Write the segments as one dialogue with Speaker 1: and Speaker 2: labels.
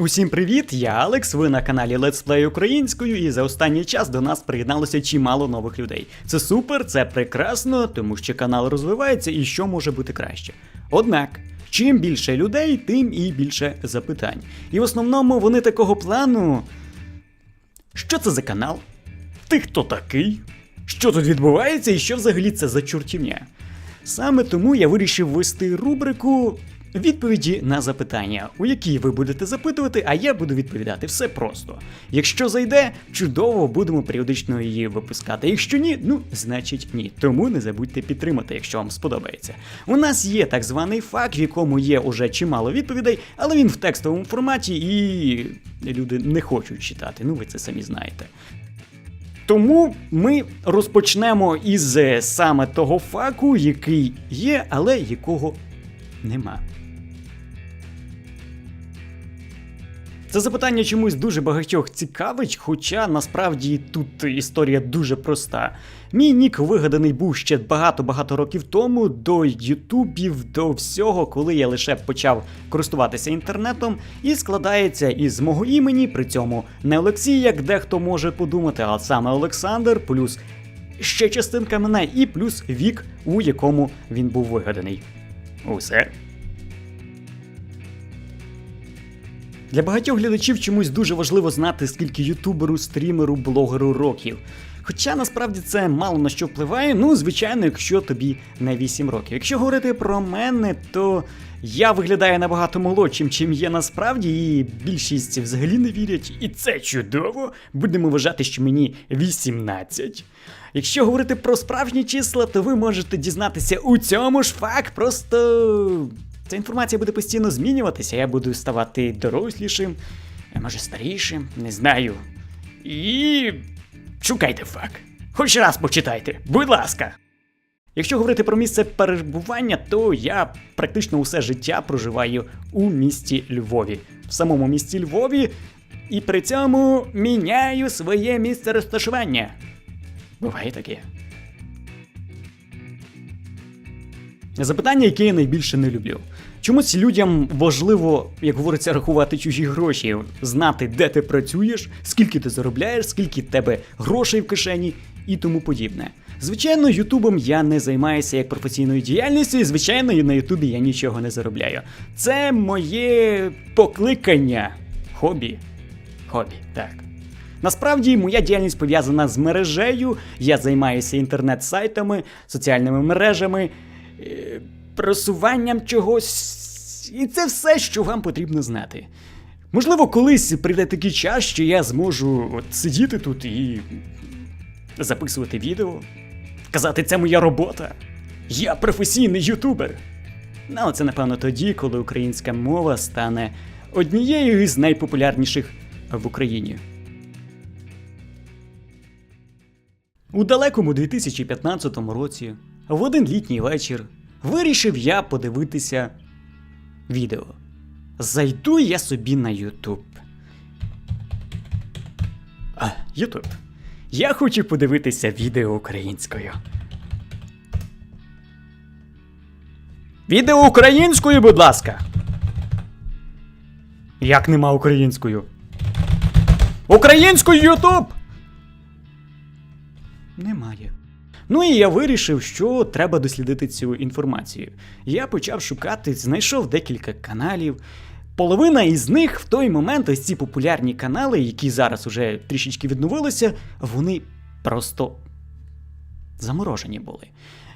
Speaker 1: Усім привіт! Я Алекс. Ви на каналі Let's Play українською, і за останній час до нас приєдналося чимало нових людей. Це супер, це прекрасно, тому що канал розвивається і що може бути краще. Однак, чим більше людей, тим і більше запитань. І в основному вони такого плану. Що це за канал? Ти хто такий? Що тут відбувається і що взагалі це за чортівня? Саме тому я вирішив ввести рубрику відповіді на запитання, у якій ви будете запитувати, а я буду відповідати. Все просто. Якщо зайде, чудово будемо періодично її випускати. Якщо ні, ну значить ні. Тому не забудьте підтримати, якщо вам сподобається. У нас є так званий факт, в якому є уже чимало відповідей, але він в текстовому форматі і люди не хочуть читати. Ну ви це самі знаєте. Тому ми розпочнемо із е, саме того факу, який є, але якого нема. Це запитання чомусь дуже багатьох цікавить, хоча насправді тут історія дуже проста. Мій нік вигаданий був ще багато-багато років тому, до ютубів, до всього, коли я лише почав користуватися інтернетом, і складається із мого імені, при цьому не Олексій, як дехто може подумати, а саме Олександр, плюс ще частинка мене, і плюс вік, у якому він був вигаданий. Усе. Для багатьох глядачів чомусь дуже важливо знати, скільки ютуберу, стрімеру, блогеру років. Хоча насправді це мало на що впливає, ну, звичайно, якщо тобі не 8 років. Якщо говорити про мене, то я виглядаю набагато молодшим, чим є насправді, і більшість взагалі не вірять. І це чудово. Будемо вважати, що мені 18. Якщо говорити про справжні числа, то ви можете дізнатися у цьому ж факт, просто. Ця інформація буде постійно змінюватися, я буду ставати дорослішим, може старішим, не знаю. І. шукайте факт. Хоч раз почитайте, будь ласка. Якщо говорити про місце перебування, то я практично усе життя проживаю у місті Львові. В самому місті Львові, і при цьому міняю своє місце розташування. Буває таке. Запитання, яке я найбільше не люблю. Чомусь людям важливо, як говориться, рахувати чужі гроші, знати, де ти працюєш, скільки ти заробляєш, скільки тебе грошей в кишені і тому подібне. Звичайно, Ютубом я не займаюся як професійною діяльністю, і звичайно, на Ютубі я нічого не заробляю. Це моє покликання. Хобі. Хобі, так. Насправді моя діяльність пов'язана з мережею, я займаюся інтернет-сайтами, соціальними мережами, е, просуванням чогось. І це все, що вам потрібно знати. Можливо, колись прийде такий час, що я зможу от сидіти тут і записувати відео, казати, це моя робота. Я професійний ютубер. Ну, це напевно тоді, коли українська мова стане однією із найпопулярніших в Україні. У далекому 2015 році, в один літній вечір, вирішив я подивитися відео. Зайду я собі на Ютуб. Ютуб. Я хочу подивитися відео українською. Відео українською, будь ласка. Як нема українською? Українською Ютуб! Немає. Ну і я вирішив, що треба дослідити цю інформацію. Я почав шукати, знайшов декілька каналів. Половина із них в той момент, ось ці популярні канали, які зараз уже трішечки відновилися, вони просто заморожені були.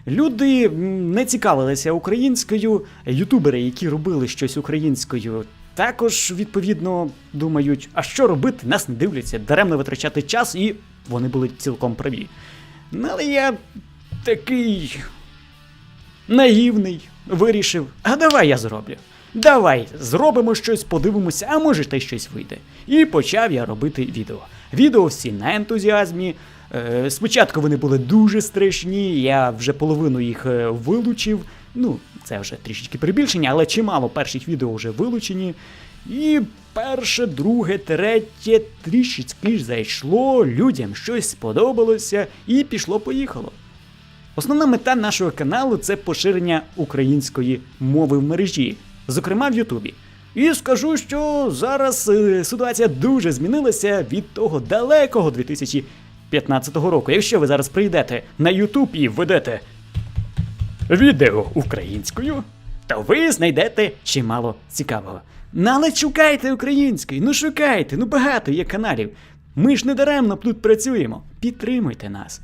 Speaker 1: Люди не цікавилися українською, ютубери, які робили щось українською, також відповідно думають, а що робити, нас не дивляться, даремно витрачати час, і вони були цілком праві. Але я такий наївний, вирішив, а давай я зроблю. Давай зробимо щось, подивимося, а може та й щось вийде. І почав я робити відео. Відео всі на ентузіазмі. Е, спочатку вони були дуже страшні, я вже половину їх е, вилучив. Ну, це вже трішечки прибільшення, але чимало перших відео вже вилучені. І перше, друге, третє трішечки ж зайшло, людям щось сподобалося і пішло-поїхало. Основна мета нашого каналу це поширення української мови в мережі, зокрема в Ютубі. І скажу, що зараз е, ситуація дуже змінилася від того далекого 2015 року. Якщо ви зараз прийдете на YouTube і введете відео українською, то ви знайдете чимало цікавого. Ну, але шукайте українською, ну шукайте, ну багато є каналів. Ми ж не даремно тут працюємо. Підтримуйте нас.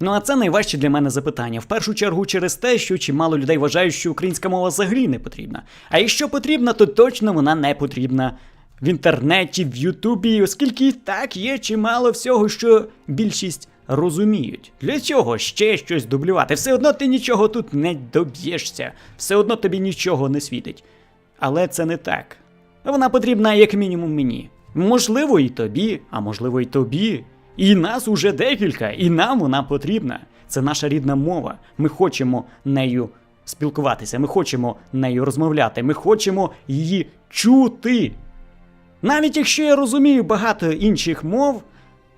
Speaker 1: Ну а це найважче для мене запитання. В першу чергу через те, що чимало людей вважають, що українська мова взагалі не потрібна. А якщо потрібна, то точно вона не потрібна в інтернеті, в Ютубі, оскільки і так є чимало всього, що більшість розуміють. Для чого ще щось дублювати? Все одно ти нічого тут не доб'єшся, все одно тобі нічого не світить. Але це не так. Вона потрібна як мінімум мені. Можливо, і тобі, а можливо, і тобі. І нас уже декілька, і нам вона потрібна. Це наша рідна мова. Ми хочемо нею спілкуватися, ми хочемо нею розмовляти, ми хочемо її чути. Навіть якщо я розумію багато інших мов,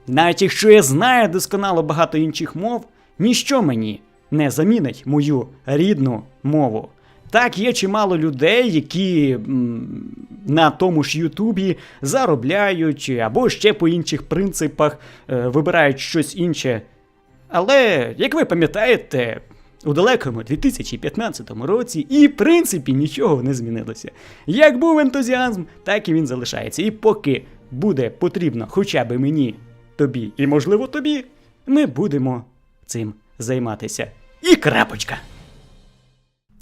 Speaker 1: навіть якщо я знаю досконало багато інших мов, ніщо мені не замінить мою рідну мову. Так, є чимало людей, які м, на тому ж Ютубі заробляють або ще по інших принципах е, вибирають щось інше. Але, як ви пам'ятаєте, у далекому 2015 році і в принципі нічого не змінилося. Як був ентузіазм, так і він залишається. І поки буде потрібно хоча б мені, тобі і можливо тобі, ми будемо цим займатися. І крапочка.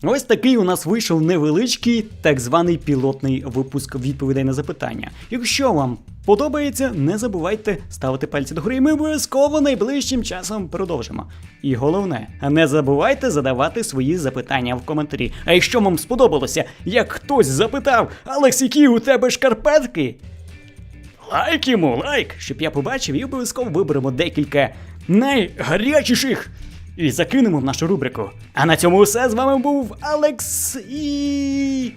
Speaker 1: Ось такий у нас вийшов невеличкий так званий пілотний випуск відповідей на запитання. Якщо вам подобається, не забувайте ставити пальці догори, і ми обов'язково найближчим часом продовжимо. І головне, не забувайте задавати свої запитання в коментарі. А якщо вам сподобалося, як хтось запитав, Алекс, які у тебе шкарпетки? Лайк йому, лайк, щоб я побачив і обов'язково виберемо декілька найгарячіших і закинемо в нашу рубрику. А на цьому все з вами був Алекс і.